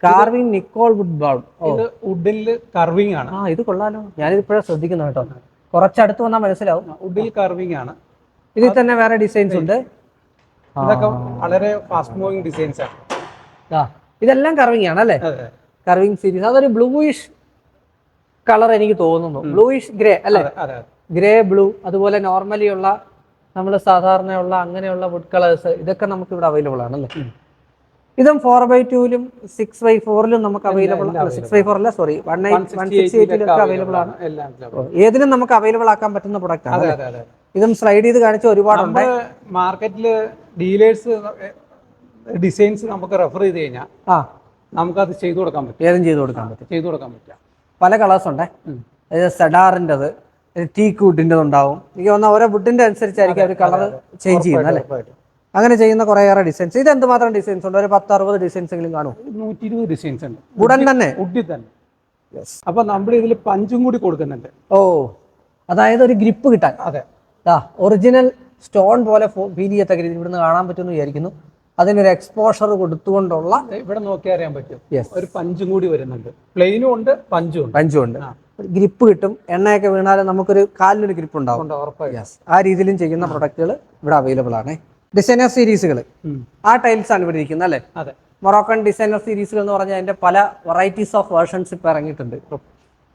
കാർവിംഗ് നിക്കോൾ വുഡ് ബൗഡ് ഇത് വുഡിൽ കർവിംഗ് ആണ്. ആ ഇത് കൊള്ളാലോ. ഞാനിത് ഇപ്പോഴാണ് ശ്രദ്ധിക്കുന്നത് കേട്ടോ. കുറച്ചടുത്ത് വന്നാൽ മനസ്സിലാവും. വുഡിൽ കർവിംഗ് ആണ്. ഇതിൽ തന്നെ വേറെ ഡിസൈൻസ് ഉണ്ട്. ഇതൊക്കെ വളരെ ഫാസ്റ്റ് മൂവിങ് ഡിസൈൻസ് ആണ്. ഇതെല്ലാം കർവിംഗ് ആണ് അല്ലേ? കർവിംഗ് സീരീസ് അതൊരു ബ്ലൂയിഷ് കളർ എനിക്ക് തോന്നുന്നു. ബ്ലൂയിഷ് ഗ്രേ അല്ലേ? ഗ്രേ ബ്ലൂ അതുപോലെ നോർമലി ഉള്ള നമ്മൾ സാധാരണയുള്ള അങ്ങനെയുള്ള വുഡ് കളേഴ്സ് ഇതൊക്കെ നമുക്ക് ഇവിടെ അവൈലബിൾ ആണ് അല്ലേ? ഇതും ഫോർ ബൈ ടൂലും സിക്സ് ബൈ ഫോറിലും നമുക്ക് അവൈലബിൾ ആണ്. സിക്സ് ബൈ ഫോർ അല്ല sorry one eight one six എയ്റ്റിലൊക്കെ available ആണ്. ഏതിനും നമുക്ക് അവൈലബിൾ ആക്കാൻ പറ്റുന്ന പ്രൊഡക്റ്റ് ആണ് ഇതും സ്ലൈഡ് ചെയ്ത് കാണിച്ച ഒരുപാടുണ്ട്. മാർക്കറ്റിൽ ഡീലേഴ്സ് ഡിസൈൻസ് നമുക്ക് റെഫർ ചെയ്ത് കഴിഞ്ഞാൽ ആ. നമുക്ക് അത് ചെയ്തു കൊടുക്കാൻ പറ്റും. ഏതും ചെയ്ത് കൊടുക്കാൻ പറ്റും. ചെയ്തു കൊടുക്കാൻ പറ്റും പല കളേഴ്സ് ഉണ്ട്? സെഡാറിന്റെത് ടീക്ക് വുഡിന്റെ ഉണ്ടാവും എനിക്ക് തോന്നുന്ന ഓരോ വുഡിന്റെ അനുസരിച്ചായിരിക്കും അവർ കളർ ചേഞ്ച് ചെയ്യുന്നത് അല്ലേ? അങ്ങനെ ചെയ്യുന്ന കുറേയേറെ ഡിസൈൻസ് ഇത് എന്തുമാത്രം ഡിസൈൻസ് ഉണ്ട്? ഒരു പത്ത് അറുപത് ഡിസൈൻസ് എങ്കിലും കാണും നൂറ്റി ഇരുപത് ഡിസൈൻസ് ഉണ്ട്. ഉടൻ തന്നെ? വുഡിൽ തന്നെ. അപ്പൊ നമ്മൾ ഇതിൽ പഞ്ചും കൂടി കൊടുക്കുന്നുണ്ട്. ഓ അതായത് ഒരു ഗ്രിപ്പ് കിട്ടാൻ. അതെ. ആ ഒറിജിനൽ സ്റ്റോൺ പോലെ ഫീൽ ചെയ്യത്തക്ക രീതിയിൽ ഇവിടുന്ന് കാണാൻ പറ്റുമെന്ന് വിചാരിക്കുന്നു. അതിനൊരു എക്സ്പോഷർ കൊടുത്തുകൊണ്ടുള്ള ഇവിടെ നോക്കി അറിയാൻ പറ്റും. ഒരു പഞ്ചും കൂടി വരുന്നുണ്ട്. പ്ലെയിനും ഉണ്ട് പഞ്ചും ഉണ്ട്. പഞ്ചുണ്ട് ആ. ഗ്രിപ്പ് കിട്ടും. എണ്ണയൊക്കെ വീണാലും നമുക്കൊരു കാലിനൊരു ഗ്രിപ്പ് ഉണ്ടാവും. യെസ് ആ രീതിയിലും ചെയ്യുന്ന പ്രൊഡക്റ്റുകൾ ഇവിടെ അവൈലബിൾ ആണ്. ഡിസൈനർ സീരീസുകൾ ആ ടൈൽസ് ആണ് ഇവിടെ ഇരിക്കുന്നത് അല്ലേ? അതെ. മൊറോക്കൺ ഡിസൈനർ സീരീസുകൾ എന്ന് പറഞ്ഞാൽ അതിന്റെ പല വെറൈറ്റീസ് ഓഫ് വേർഷൻസ് ഇപ്പൊ ഇറങ്ങിയിട്ടുണ്ട്.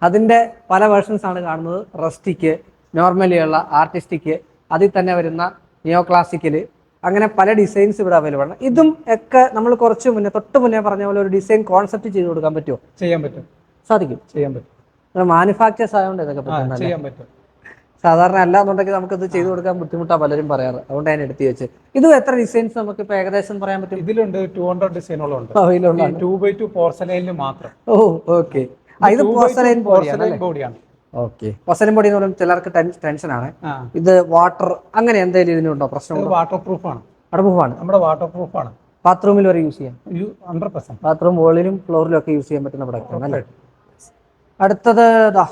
അതിന്റെ പല വേർഷൻസ് ആണ് കാണുന്നത്. റസ്റ്റിക്ക് നോർമലി ഉള്ള ആർട്ടിസ്റ്റിക്ക് അതിൽ തന്നെ വരുന്ന നിയോ ക്ലാസിക്കൽ അങ്ങനെ പല ഡിസൈൻസ് ഇവിടെ അവൈലബിൾ ആണ്. ഇതും ഒക്കെ നമ്മൾ കുറച്ച് മുന്നേ തൊട്ട് മുന്നേ പറഞ്ഞ പോലെ ഒരു ഡിസൈൻ കോൺസെപ്റ്റ് ചെയ്ത് കൊടുക്കാൻ പറ്റുമോ? ചെയ്യാൻ പറ്റും. സാധിക്കും. ചെയ്യാൻ പറ്റും. മാനുഫാക്ചേഴ്സ് ആയതുകൊണ്ട് ഇതൊക്കെ പറ്റും. സാധാരണ അല്ല എന്നുണ്ടെങ്കിൽ നമുക്കിത് ചെയ്തു കൊടുക്കാൻ ബുദ്ധിമുട്ടാ പലരും പറയാറ്. അതുകൊണ്ട് ഞാൻ എടുത്തു വെച്ച്. ഇത് എത്ര ഡിസൈൻസ് നമുക്ക് ഇപ്പൊ ഏകദേശം പറയാൻ പറ്റും? ഇതിലുണ്ട് ടു ഹൺഡ്രഡ് ഡിസൈനുകളും ആണ് ടു ബൈ ടു പോർസലൈനിൽ മാത്രം. ഓ ഓക്കെ ഇത് പോർസലൈൻ ബോഡിയാണ് ഓക്കെ പോർസലൈൻ ബോഡി എന്ന് പറയുമ്പോൾ ചിലർക്ക് ടെൻഷൻ ആണ്. ഇത് വാട്ടർ അങ്ങനെ എന്തെങ്കിലും ഇതിനുണ്ടോ പ്രശ്നം ഇത് വാട്ടർ പ്രൂഫ് ആണ്. നമ്മുടെ വാട്ടർ പ്രൂഫ് ആണ് ബാത്റൂമിൽ വരെ യൂസ് ചെയ്യാം. ഹൺഡ്രഡ് പെർസെന്റ് ബാത്റൂം വോളിലും ഫ്ലോറിലും ഒക്കെ യൂസ് ചെയ്യാൻ പറ്റുന്ന പ്രൊഡക്റ്റ് ആണ് അല്ലേ? അടുത്തത് ഇതാ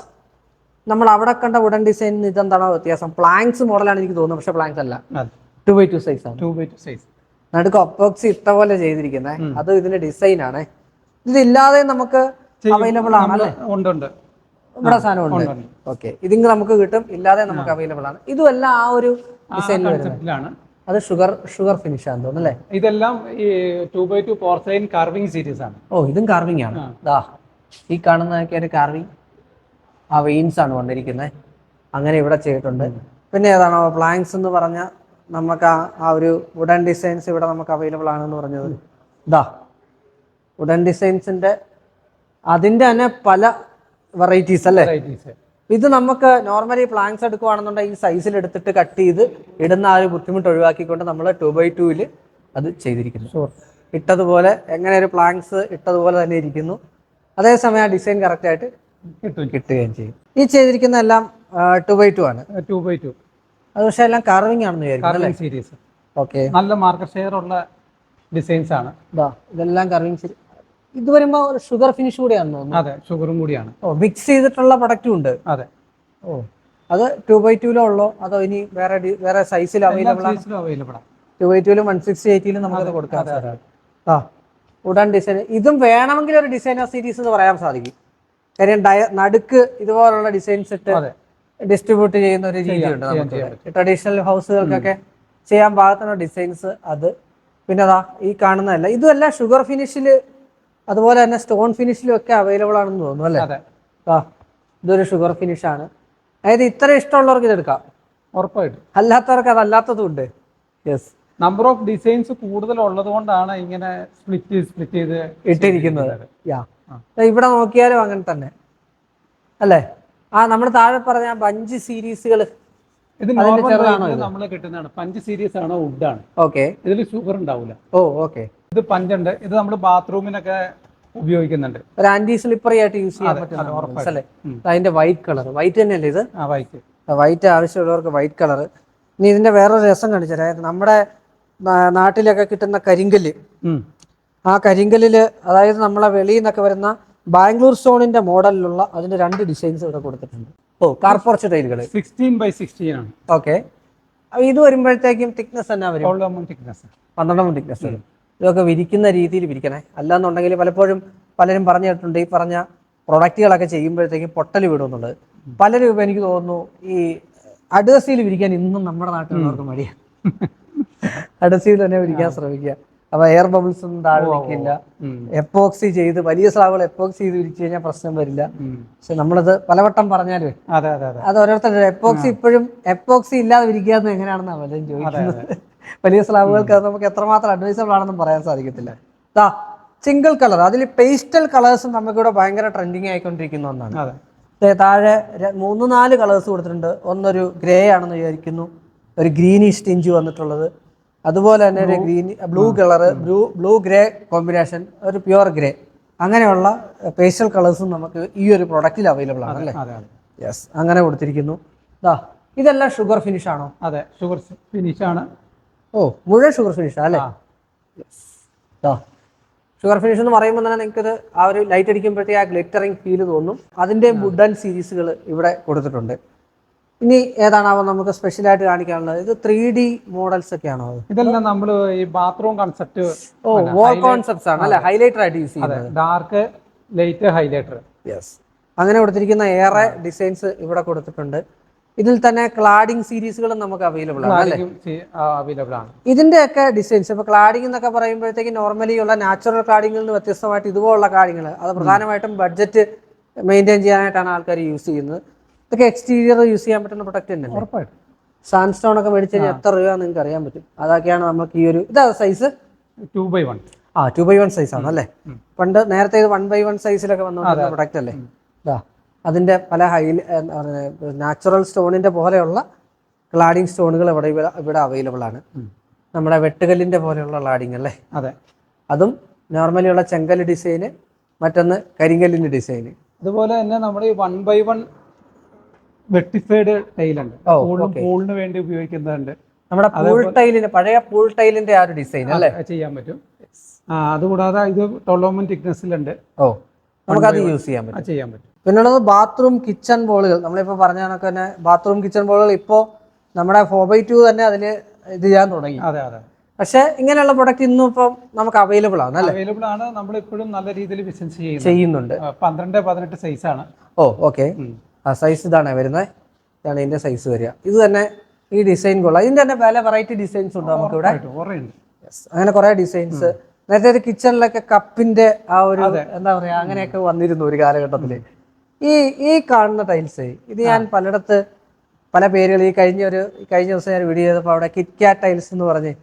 നമ്മൾ അവിടെ കണ്ട വുഡൻ ഡിസൈൻ ഇതെന്താണോ വ്യത്യാസം? പ്ലാങ്ക്സ് മോഡലാണ് എനിക്ക് തോന്നുന്നത് പക്ഷെ പ്ലാങ്ക്സ് അല്ല. ടു ബൈ ടു സൈസ് ആണ്. ടു ബൈ ടു സൈസ് നടുക്ക് ഒപ്പോക്സി ഇട്ട പോലെ ചെയ്തിരിക്കുന്നത് അത് ഇതിന്റെ ഡിസൈൻ ആണ്. ഇതില്ലാതെ നമുക്ക് അവൈലബിൾ ആണ് അല്ലേ? ഉണ്ട് ഉണ്ട്. ഇവിടെ സാധനം ഉണ്ട്. ഓക്കെ ഇതിങ്ങ് നമുക്ക് കിട്ടും. ഇല്ലാതെ നമുക്ക് അവൈലബിൾ ആണ്. ഇതുമെല്ലാം ആ ഒരു ഡിസൈൻ വരുന്നത്. അത് ഷുഗർ ഷുഗർ ഫിനിഷ് ആണെന്ന് തോന്നുന്നു അല്ലേ? ഇതെല്ലാം ഈ two by two porcelain carving series ആണ്. ഓ ഇതും കാർവിംഗ് ആണ്. ദാ ഈ കാണുന്നതൊക്കെ ഒരു കറി. ആ വെയിൻസ് ആണ് വന്നിരിക്കുന്നത് അങ്ങനെ ഇവിടെ ചെയ്തിട്ടുണ്ട്. പിന്നെ ഏതാണോ പ്ലാങ്സ് എന്ന് പറഞ്ഞ നമുക്ക് ആ ആ ഒരു വുഡൻ ഡിസൈൻസ് ഇവിടെ നമുക്ക് അവൈലബിൾ ആണെന്ന് പറഞ്ഞത്. ഇതാ വുഡൻ ഡിസൈൻസിന്റെ അതിന്റെ തന്നെ പല വെറൈറ്റീസ് അല്ലേ? ഇത് നമുക്ക് നോർമലി പ്ലാങ്സ് എടുക്കുവാണെന്നുണ്ടെങ്കിൽ ഈ സൈസിൽ എടുത്തിട്ട് കട്ട് ചെയ്ത് ഇടുന്ന ആ ഒരു ബുദ്ധിമുട്ട് ഒഴിവാക്കിക്കൊണ്ട് നമ്മൾ ടു ബൈ ടൂവിൽ അത് ചെയ്തിരിക്കുന്നു. ഇട്ടതുപോലെ എങ്ങനെ ഒരു പ്ലാങ്സ് ഇട്ടതുപോലെ തന്നെ ഇരിക്കുന്നു. അതേസമയം ആ ഡിസൈൻ കറക്റ്റ് ആയിട്ട് കിട്ടും. കിട്ടുകയും ചെയ്യും. ഈ ചെയ്തിരിക്കുന്ന എല്ലാം ടു ബൈ ടു ആണ്. ടു ബൈ ടു അത് പക്ഷേ എല്ലാം കാർവിംഗ് ആണെന്ന് വിചാരിക്കും സീരീസ് ഓക്കെ നല്ല മാർക്കറ്റ് ഷെയർ ഉള്ള ഡിസൈൻസ് ആണ്. ഇതാ ഇതെല്ലാം കാർവിംഗ് ഇത് വരുമ്പോൾ ഒരു ഷുഗർ ഫിനിഷ് കൂടിയാണ് തോന്നുന്നു. അതെ ഷുഗറും കൂടിയാണ്. ഓ മിക്സ് ചെയ്തിട്ടുള്ള പ്രൊഡക്റ്റും ഉണ്ട്. അതെ. ഓ അത് ടു ബൈ ടുവിലോ ഉള്ളോ? അതോ ഇനി വേറെ വേറെ സൈസിൽ അവൈലബിൾ ആണ്? ടു ബൈ ടുവിലും വൺ സിക്സ്റ്റി എയ്റ്റിലും നമുക്ക് കൊടുക്കാം. ആ ഉടൻ ഡിസൈൻ ഇതും വേണമെങ്കിൽ ഒരു ഡിസൈനർ സീരീസ് എന്ന് പറയാൻ സാധിക്കും. കാര്യം ഡയ നടുക്ക് ഇതുപോലുള്ള ഡിസൈൻസ് ഇട്ട് ഡിസ്ട്രിബ്യൂട്ട് ചെയ്യുന്ന ഒരു രീതിയുണ്ട് നമുക്ക്. ട്രഡീഷണൽ ഹൗസുകൾക്കൊക്കെ ചെയ്യാൻ പാകത്തിനുള്ള ഡിസൈൻസ് അത്. പിന്നെ അതാ ഈ കാണുന്നതല്ല. ഇതുമല്ല ഷുഗർ ഫിനിഷിൽ അതുപോലെ തന്നെ സ്റ്റോൺ ഫിനിഷിലും ഒക്കെ അവൈലബിൾ ആണെന്ന് തോന്നുന്നു അല്ലേ? ആ ഇതൊരു ഷുഗർ ഫിനിഷ് ആണ്. അതായത് ഇത്ര ഇഷ്ടമുള്ളവർക്ക് ഇതെടുക്കാം ഉറപ്പായിട്ടും. അല്ലാത്തവർക്ക് അതല്ലാത്തതും ഉണ്ട്. യെസ് നമ്പർ ഓഫ് ഡിസൈൻസ് കൂടുതൽ ഉള്ളത് കൊണ്ടാണ് ഇങ്ങനെ സ്പ്ലിറ്റ് സ്പ്ലിറ്റ് ചെയ്ത് ഇട്ടിരിക്കുന്നത്. യാ ഇവിടെ നോക്കിയാലും അങ്ങനെ തന്നെ. അല്ലേ? ആ നമ്മൾ താഴെ പറഞ്ഞ പഞ്ച് സീരീസുകൾ ഇത് നമ്മൾ കിട്ടുന്നതാണ്. പഞ്ച് സീരീസ് ആണ്. വുഡാണ് ഓക്കെ ഇതിൽ ഷുഗർ ഉണ്ടാവില്ല ഓ ഓക്കെ ഇത് പഞ്ചുണ്ട് ഇത് നമ്മൾ ബാത്റൂമിനൊക്കെ ഉപയോഗിക്കുന്നുണ്ട്. ഒരു ആന്റി സ്ലിപ്പറി ആയിട്ട് യൂസ് ചെയ്യാൻ പറ്റും പറ്റുന്ന. അല്ലേ? അതിന്റെ വൈറ്റ് കളർ വൈറ്റ് തന്നെയല്ലേ ഇത്? വൈറ്റ് വൈറ്റ് ആവശ്യമുള്ളവർക്ക് വൈറ്റ് കളർ ഇനി ഇതിന്റെ വേറൊരു രസം കാണിച്ചു നമ്മുടെ നാട്ടിലൊക്കെ കിട്ടുന്ന കരിങ്കല്ല്. ആ കരിങ്കല്ലിൽ അതായത് നമ്മളെ വെളിയിൽ നിന്നൊക്കെ വരുന്ന ബാംഗ്ലൂർ സോണിന്റെ മോഡലിലുള്ള അതിന്റെ രണ്ട് ഡിസൈൻസ് ഇവിടെ കൊടുത്തിട്ടുണ്ട്. ഓ. കാർപോർച്ച് ടൈലുകൾ സിക്സ്റ്റീൻ ബൈ സിക്സ്റ്റീൻ ആണ്. ഓക്കെ. ഇത് വരുമ്പോഴത്തേക്കും തിക്നെസ് തന്നെ വരും? കോളം തിക്നെസ് പന്ത്രണ്ടാം തിക്നെസ് വരും. ഇതൊക്കെ വിരിക്കുന്ന രീതിയിൽ വിരിക്കണേ. അല്ലാന്നുണ്ടെങ്കിൽ പലപ്പോഴും പലരും പറഞ്ഞു കേട്ടിട്ടുണ്ട് ഈ പറഞ്ഞ പ്രൊഡക്റ്റുകളൊക്കെ ചെയ്യുമ്പോഴത്തേക്കും പൊട്ടൽ വിടുന്നുണ്ട് പലരും ഇപ്പം എനിക്ക് തോന്നുന്നു ഈ അഡേസീൽ വിരിക്കാൻ ഇന്നും നമ്മുടെ നാട്ടിലുള്ളവർക്ക് മടിയാണ് അഡസീൽ തന്നെ പിടിക്കാൻ ശ്രമിക്കുക. അപ്പൊ എയർ ബബിൾസ് ഒന്നും താഴെ നിൽക്കില്ല. എപ്പോക്സി ചെയ്ത് വലിയ സ്ലാബുകൾ എപ്പോക്സി ചെയ്ത് വിരിച്ചു കഴിഞ്ഞാൽ പ്രശ്നം വരില്ല. പക്ഷെ നമ്മളത് പലവട്ടം പറഞ്ഞാലും അതെ ഓരോരുത്തരുടെ എപ്പോക്സി ഇപ്പോഴും എപ്പോക്സി ഇല്ലാതെ വിരിക്കാന്ന് എങ്ങനെയാണെന്ന് അവരും ചോദിക്കുന്നത്. വലിയ സ്ലാബുകൾക്ക് അത് നമുക്ക് എത്രമാത്രം അഡ്വൈസബിൾ ആണെന്നും പറയാൻ സാധിക്കത്തില്ല. ദാ സിംഗിൾ കളർ അതിൽ പേസ്റ്റൽ കളേഴ്സും നമുക്കിവിടെ ഭയങ്കര ട്രെൻഡിങ് ആയിക്കൊണ്ടിരിക്കുന്ന ഒന്നാണ്. താഴെ മൂന്ന് നാല് കളേഴ്സ് കൊടുത്തിട്ടുണ്ട്. ഒന്നൊരു ഗ്രേ ആണെന്ന് വിചാരിക്കുന്നു. ഒരു ഗ്രീനിഷ് ടിഞ്ച് വന്നിട്ടുള്ളത്. അതുപോലെ തന്നെ ഒരു green blue colour blue blue grey combination ഒരു പ്യുവർ ഗ്രേ അങ്ങനെയുള്ള പേസ്റ്റൽ കളേഴ്സും നമുക്ക് ഈ ഒരു പ്രൊഡക്റ്റിൽ അവൈലബിൾ ആണ് അല്ലേ? യെസ് അങ്ങനെ കൊടുത്തിരിക്കുന്നു. ദാ ഇതെല്ലാം ഷുഗർ ഫിനിഷ് ആണോ? അതെ ഷുഗർ ഫിനിഷ് ആണ്. ഓ മുഴുവൻ ഷുഗർ ഫിനിഷ് അല്ലേ? ദാ ഷുഗർ ഫിനിഷ് എന്ന് പറയുമ്പോൾ തന്നെ നിങ്ങൾക്ക് ആ ഒരു ലൈറ്റ് അടിക്കുമ്പോഴത്തേക്ക് ആ ഗ്ലിറ്ററിങ് ഫീൽ തോന്നും. അതിന്റെ വുഡൻ സീരീസുകൾ ഇവിടെ കൊടുത്തിട്ടുണ്ട്. ഇനി ഏതാണാവോ നമുക്ക് സ്പെഷ്യൽ ആയിട്ട് കാണിക്കാനുള്ളത്? ഇത് ത്രീ ഡി മോഡൽസ് ഒക്കെ ആണോ ഇതെല്ലാം നമ്മൾ ഈ ബാത്റൂം കൺസെപ്റ്റ് ഓ വോൾ കോൺസെപ്റ്റ്സ് ആണ് അല്ലെ? ഹൈലൈറ്റർ ആയിട്ട് യൂസ് ചെയ്യുന്നത്. ഡാർക്ക് ലൈറ്റ് ഹൈലൈറ്റർ യെസ് അങ്ങനെ കൊടുത്തിരിക്കുന്ന ഏറെ ഡിസൈൻസ് ഇവിടെ കൊടുത്തിട്ടുണ്ട്. ഇതിൽ തന്നെ ക്ലാഡിംഗ് സീരീസുകളും നമുക്ക് അവൈലബിൾ ആണ് അല്ലേ? അവൈലബിൾ ആണ്. ഇതിന്റെ ഒക്കെ ഡിസൈൻസ് ഇപ്പൊ ക്ലാഡിംഗ് എന്നൊക്കെ പറയുമ്പോഴത്തേക്ക് നോർമലി ഉള്ള നാച്ചുറൽ ക്ലാഡിംഗിൽ നിന്ന് വ്യത്യസ്തമായിട്ട് ഇതുപോലുള്ള കാര്യങ്ങൾ അത് പ്രധാനമായിട്ടും ബഡ്ജറ്റ് മെയിന്റെയിൻ ചെയ്യാനായിട്ടാണ് ആൾക്കാർ യൂസ് ചെയ്യുന്നത്. ഇതൊക്കെ എക്സ്റ്റീരിയർ യൂസ് ചെയ്യാൻ പറ്റുന്ന പ്രൊഡക്റ്റ് തന്നെ ഉറപ്പായിട്ടും. സാൻസ്റ്റോൺ ഒക്കെ മേടിച്ച് കഴിഞ്ഞാൽ എത്ര രൂപ നിങ്ങൾക്ക് അറിയാൻ പറ്റും. അതൊക്കെയാണ് നമുക്ക് ഈ ഒരു ഇതാ സൈസ് ടു ബൈ വൺ ആ ടു ബൈ വൺ സൈസ് ആണ് അല്ലേ പണ്ട് നേരത്തെ ഇത് വൺ ബൈ വൺ സൈസിലൊക്കെ വന്നുകൊണ്ടിരുന്ന പ്രൊഡക്റ്റ് അല്ലേ? ഇതാ അതിന്റെ പല ഹൈ നാച്ചുറൽ സ്റ്റോണിന്റെ പോലെയുള്ള ക്ലാഡിംഗ് സ്റ്റോണുകൾ ഇവിടെ ഇവിടെ- അവൈലബിൾ ആണ്. നമ്മുടെ വെട്ടുകല്ലിന്റെ പോലെയുള്ള ക്ലാഡിംഗ് അല്ലേ? അതെ. അതും നോർമലി ഉള്ള ചെങ്കല്ല് ഡിസൈന് മറ്റൊന്ന് കരിങ്കല്ലിന്റെ ഡിസൈന് അതുപോലെ തന്നെ നമ്മുടെ ഈ വൺ ബൈ വൺ വെട്ടിഫൈഡ് ടൈലുണ്ട്. ഉണ്ട് പൂളിന് okay. വേണ്ടി ഉപയോഗിക്കുന്നതുണ്ട്. നമ്മുടെ പൂൾ ടൈലിന് പഴയ പൂൾ ടൈലിന്റെ ആ ഒരു ഡിസൈൻ അല്ലേ? ചെയ്യാൻ പറ്റും. ആ അതുകൂടാതെ ഇത് ടൊളോമൻ തിക്നെസ്സിലുണ്ട്. ഓ നമുക്കത് യൂസ് ചെയ്യാൻ പറ്റും. ചെയ്യാൻ പറ്റും. പിന്നുള്ളത് ബാത്റൂം കിച്ചൺ ബോളുകൾ. നമ്മളിപ്പോൾ പറഞ്ഞ കണക്ക് തന്നെ ബാത്റൂം കിച്ചൺ ബോളുകൾ ഇപ്പോൾ നമ്മുടെ ഫോർ ബൈ ടു തന്നെ അതിൽ ഇത് ചെയ്യാൻ തുടങ്ങി. അതെ അതെ. പക്ഷെ ഇങ്ങനെയുള്ള പ്രൊഡക്റ്റ് ഇന്നും ഇപ്പം നമുക്ക് അവൈലബിൾ ആണ് അല്ലേ? അവൈലബിൾ ആണ്. നമ്മൾ ഇപ്പോഴും നല്ല രീതിയിൽ ബിസിനസ് ചെയ്യുന്നുണ്ട്. പന്ത്രണ്ട് പതിനെട്ട് സൈസ് ആണ്. ഓ ഓക്കെ ആ സൈസ് ഇതാണ് വരുന്നത് ഇതാണ് ഇതിന്റെ സൈസ് വരിക. ഇത് തന്നെ ഈ ഡിസൈൻ കൊള്ളാം. ഇതിന്റെ തന്നെ പല വെറൈറ്റി ഡിസൈൻസ് ഉണ്ട് നമുക്ക് ഇവിടെ. അങ്ങനെ കുറെ ഡിസൈൻസ് നേരത്തെ ഒരു കിച്ചണിലൊക്കെ കപ്പിന്റെ ആ ഒരു എന്താ പറയാ അങ്ങനെയൊക്കെ വന്നിരുന്നു ഒരു കാലഘട്ടത്തിൽ. ഈ ഈ കാണുന്ന ടൈൽസ് ഇത് ഞാൻ പലയിടത്ത് പല പേരുകൾ ഈ കഴിഞ്ഞ ഒരു കഴിഞ്ഞ ദിവസം ഞാൻ വീഡിയോ ചെയ്തപ്പോൾ അവിടെ കിറ്റ് കാറ്റ് ടൈൽസ് എന്ന് പറഞ്ഞ്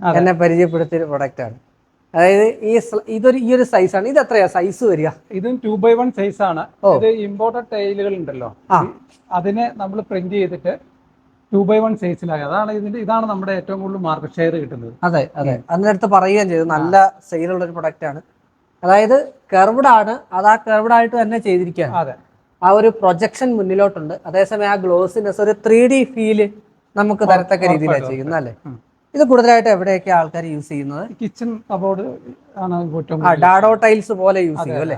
എന്നെ പരിചയപ്പെടുത്തിയ ഒരു പ്രൊഡക്റ്റ് ആണ്. അതായത് ഈ ഇതൊരു ഈ ഒരു സൈസ് ആണ്. ഇത് എത്രയാ? സൈസ് വരിക. ഇതും ടു ബൈ വൺ സൈസ് ആണ്. ഇത് ഇമ്പോർട്ടഡ് ടൈലുകൾ ഉണ്ടല്ലോ. അതിനെ നമ്മൾ പ്രിന്റ് ചെയ്തിട്ട് ടു ബൈ വൺ സൈസിലായി അതാണ് ഇതിന്റെ ഇതാണ് നമ്മുടെ ഏറ്റവും കൂടുതൽ മാർക്കറ്റ് ഷെയർ കിട്ടുന്നത്. അതെ അതെ. അതിനടുത്ത് പറയുകയും ചെയ്തു. നല്ല സെയിൽ ഉള്ള ഒരു പ്രൊഡക്റ്റ് ആണ്. അതായത് കർവ്ഡ് ആണ്. അത് ആ കർവ്ഡ് ആയിട്ട് തന്നെ ചെയ്തിരിക്കുകയാണ്. അതെ. ആ ഒരു പ്രൊജക്ഷൻ മുന്നിലോട്ടുണ്ട്. അതേസമയം ആ ഗ്ലോസിനെസ് ഒരു ത്രീ ഡി ഫീൽ നമുക്ക് തരത്തക്ക രീതിയിലാണ് ചെയ്യുന്നത്. അല്ലേ? ഇത് കൂടുതലായിട്ട് എവിടെയൊക്കെ ആൾക്കാർ യൂസ് ചെയ്യുന്നത്? കിച്ചൺ കബോർഡ് ആണ് ഡാഡോ ടൈൽസ് പോലെ യൂസ് ചെയ്യും അല്ലേ?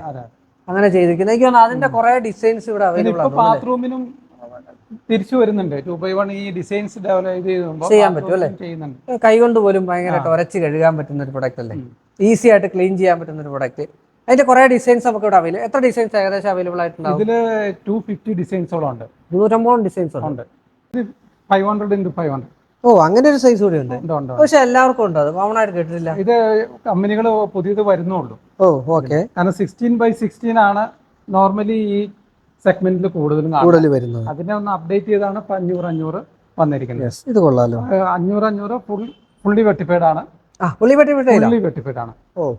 അങ്ങനെ ചെയ്തിരിക്കുന്നത്. എനിക്ക് തോന്നുന്നു അതിന്റെ കുറെ ഡിസൈൻസ് ഇവിടെ അവൈലബിൾ ബാത്റൂമിനും തിരിച്ചു വരുന്നുണ്ട്. ടു ബൈ വൺ ഈ ഡിസൈൻസ് ഡെവലപ്പ് ചെയ്യാൻ പറ്റും അല്ലേ? ആണ് കൈകൊണ്ട് പോലും ഭയങ്കരമായിട്ട് ഉരച്ച് കഴുകാൻ പറ്റുന്ന ഒരു പ്രൊഡക്റ്റ് അല്ലേ? ഈസി ആയിട്ട് ക്ലീൻ ചെയ്യാൻ പറ്റുന്ന ഒരു പ്രൊഡക്റ്റ് അതിന്റെ കുറെ ഡിസൈൻസ് നമുക്ക് ഇവിടെ അവൈലബിൾ എത്ര ഡിസൈൻസ് ഏകദേശം അവൈലബിൾ ആയിട്ടുണ്ടാവും? ഇതിൽ ടു ഫിഫ്റ്റി ഡിസൈൻസോളം ഉണ്ട്. നൂറ്റമ്പോളം ഡിസൈൻസ് ഉണ്ട്. Five hundred into five hundred ഓ അങ്ങനെ ഒരു സൈസ് കൂടി ഉണ്ട് പക്ഷെ എല്ലാവർക്കും ഉണ്ട്. അത് കോമൺ ആയിട്ട് കേട്ടിട്ടില്ല. ഇത് കമ്പനികൾ പുതിയത് വരുന്നുള്ളൂ. ഓ ഓക്കെ കാരണം സിക്സ്റ്റീൻ ബൈ സിക്സ്റ്റീൻ ആണ് നോർമലി ഈ സെഗ്മെന്റിൽ കൂടുതലും കൂടുതൽ വരുന്നത്. അതിനെ ഒന്ന് അപ്ഡേറ്റ് ചെയ്താണ് ഇപ്പൊ അഞ്ഞൂറ് അഞ്ഞൂറ് വന്നിരിക്കുന്നത്. ഇത് കൊള്ളാലോ. അഞ്ഞൂറ് അഞ്ഞൂറ് ഫുൾ ഫുള്ളി വെട്ടിഫൈഡ് ആണ്. ഫുള്ളി വെട്ടിഫൈഡ് ആണ്? ഓ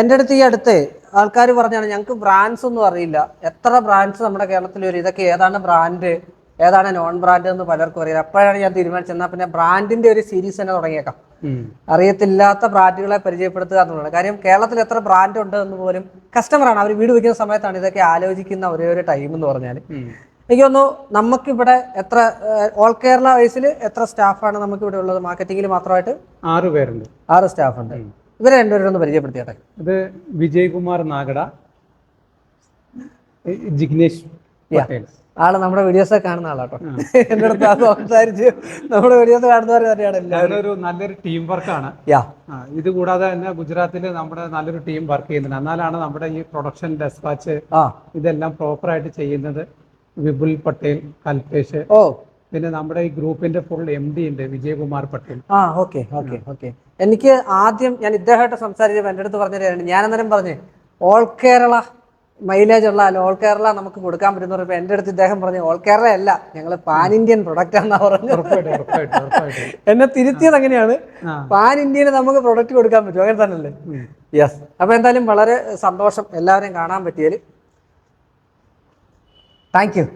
എന്റെ അടുത്ത് ഈ അടുത്ത് ആൾക്കാർ പറഞ്ഞാണ് ഞങ്ങൾക്ക് ബ്രാൻഡ്സ് ഒന്നും അറിയില്ല. എത്ര ബ്രാൻഡ്സ് നമ്മുടെ കേരളത്തിൽ വരും? ഇതൊക്കെ ഏതാണ് ബ്രാൻഡ് ഏതാണ് നോൺ ബ്രാൻഡ് എന്ന് പലർക്കും അറിയില്ല. അപ്പോഴാണ് ഞാൻ തീരുമാനിച്ചത്. എന്നാൽ പിന്നെ ബ്രാൻഡിന്റെ ഒരു സീരീസ് തന്നെ തുടങ്ങിയേക്കാം. അറിയത്തില്ലാത്ത ബ്രാൻഡുകളെ പരിചയപ്പെടുത്തുക എന്നുള്ളതാണ്. കാര്യം കേരളത്തിൽ എത്ര ബ്രാൻഡ് ഉണ്ട് എന്ന് പോലും കസ്റ്റമറാണ് അവർ വീട് വയ്ക്കുന്ന സമയത്താണ് ഇതൊക്കെ ആലോചിക്കുന്ന ഒരേ ഒരു ടൈം എന്ന് പറഞ്ഞാൽ എനിക്ക് തോന്നുന്നു നമുക്കിവിടെ എത്ര ഓൾ കേരള വൈസിൽ എത്ര സ്റ്റാഫാണ് നമുക്ക് ഇവിടെ ഉള്ളത്? മാർക്കറ്റിംഗിൽ മാത്രമായിട്ട്? ആറ് പേരുണ്ട്. ആറ് സ്റ്റാഫ് ഉണ്ട്. ഇവരെ രണ്ടുപേരും ഒന്ന് പരിചയപ്പെടുത്തിയാട്ടെ? ഇത് വിജയ്കുമാർ നാഗട ജിഗ്നേഷ് പട്ടേൽ ആൾ നമ്മുടെ വീഡിയോസ് കാണുന്ന ആളാട്ടോ. എന്റെ അടുത്ത് അത് സംസാരിച്ച് നമ്മുടെ വീഡിയോസ് എല്ലാവരും. നല്ലൊരു ടീം വർക്കാണ് ഇത് കൂടാതെ തന്നെ ഗുജറാത്തിൽ നമ്മുടെ നല്ലൊരു ടീം വർക്ക് ചെയ്യുന്നുണ്ട്. എന്നാലാണ് നമ്മുടെ ഈ പ്രൊഡക്ഷൻ ഡെസ്പാച്ച് ഇതെല്ലാം പ്രോപ്പർ ആയിട്ട് ചെയ്യുന്നത് വിപുൽ പട്ടേൽ കൽപേഷ്. ഓ. പിന്നെ നമ്മുടെ ഈ ഗ്രൂപ്പിന്റെ ഫുൾ എം ഡി ഉണ്ട് വിജയകുമാർ പട്ടേൽ. ആ ഓക്കെ ഓക്കെ ഓക്കെ എനിക്ക് ആദ്യം ഞാൻ ഇദ്ദേഹമായിട്ട് സംസാരിച്ചപ്പോൾ എന്റെ അടുത്ത് പറഞ്ഞു ഞാൻ അന്നേരം പറഞ്ഞു ഓൾ കേരള മൈലേജ് ഉള്ള അല്ല ഓൾ കേരള നമുക്ക് കൊടുക്കാൻ പറ്റുന്ന പറഞ്ഞപ്പോൾ എന്റെ അടുത്ത് ഇദ്ദേഹം പറഞ്ഞു ഓൾ കേരള അല്ല ഞങ്ങൾ പാൻ ഇന്ത്യൻ പ്രൊഡക്റ്റ് ആണെന്നാ പറഞ്ഞു എന്നെ തിരുത്തിയത് അങ്ങനെയാണ്. പാൻ ഇന്ത്യയിൽ നമുക്ക് പ്രൊഡക്റ്റ് കൊടുക്കാൻ പറ്റും അങ്ങനെ തന്നെയല്ലേ? യെസ് അപ്പൊ എന്തായാലും വളരെ സന്തോഷം എല്ലാവരെയും കാണാൻ പറ്റിയതിൽ. താങ്ക് യു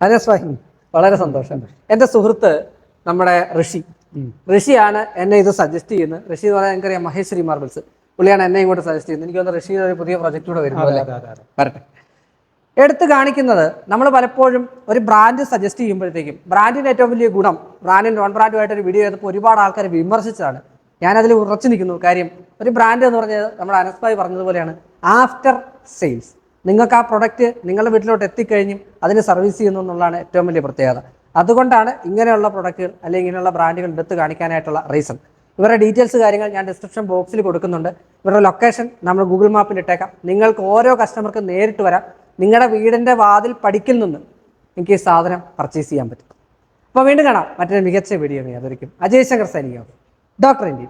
അനസ് ഭായ് വളരെ സന്തോഷം. എന്റെ സുഹൃത്ത് നമ്മുടെ ഋഷി. ഋഷിയാണ് എന്നെ ഇത് സജസ്റ്റ് ചെയ്യുന്നത്. ഋഷി എന്ന് പറഞ്ഞാൽ എനിക്കറിയാം മഹേശ്വരി മാർബിൾസ് പുള്ളിയാണ് എന്നെ ഇങ്ങോട്ട് സജസ്റ്റ് ചെയ്യുന്നത്. എനിക്ക് തോന്നുന്നു റഷീദ് ഒരു പുതിയ പ്രൊജക്റ്റ് കൂടെ വരുമ്പോൾ വരട്ടെ. എടുത്ത് കാണിക്കുന്നത് നമ്മൾ പലപ്പോഴും ഒരു ബ്രാൻഡ് സജസ്റ്റ് ചെയ്യുമ്പോഴത്തേക്കും ബ്രാൻഡിന്റെ ഏറ്റവും വലിയ ഗുണം ബ്രാൻഡും നോൺ ബ്രാൻഡുമായിട്ട് ഒരു വീഡിയോ ചെയ്തപ്പോൾ ഒരുപാട് ആൾക്കാർ വിമർശിച്ചതാണ്. ഞാനതിൽ ഉറച്ചു നിൽക്കുന്നു. കാര്യം ഒരു ബ്രാൻഡ് എന്ന് പറഞ്ഞത് നമ്മുടെ അനസ്ഭായി പറഞ്ഞതുപോലെയാണ് ആഫ്റ്റർ സെയിൽസ് നിങ്ങൾക്ക് ആ പ്രൊഡക്റ്റ് നിങ്ങളുടെ വീട്ടിലോട്ട് എത്തിക്കഴിഞ്ഞും അതിന് സർവീസ് ചെയ്യുന്നു എന്നുള്ളതാണ് ഏറ്റവും വലിയ പ്രത്യേകത. അതുകൊണ്ടാണ് ഇങ്ങനെയുള്ള പ്രൊഡക്റ്റുകൾ അല്ലെങ്കിൽ ഇങ്ങനെയുള്ള ബ്രാൻഡുകൾ എടുത്ത് കാണിക്കാനായിട്ടുള്ള റീസൺ ഇവരുടെ ഡീറ്റെയിൽസ് കാര്യങ്ങൾ ഞാൻ ഡിസ്ക്രിപ്ഷൻ ബോക്സിൽ കൊടുക്കുന്നുണ്ട്. ഇവരുടെ ലൊക്കേഷൻ നമ്മൾ ഗൂഗിൾ മാപ്പിൽ ഇട്ടേക്കാം. നിങ്ങൾക്ക് ഓരോ കസ്റ്റമർക്കും നേരിട്ട് വരാം. നിങ്ങളുടെ വീടിന്റെ വാതിൽ പടിക്കിൽ നിന്ന് എനിക്ക് ഈ സാധനം പർച്ചേസ് ചെയ്യാൻ പറ്റും. അപ്പോൾ വീണ്ടും കാണാം. മറ്റൊരു മികച്ച വീഡിയോ അതൊരിക്കും അജയ് ശങ്കർ സൈനിക ഡോക്ടർ ഇന്ത്യ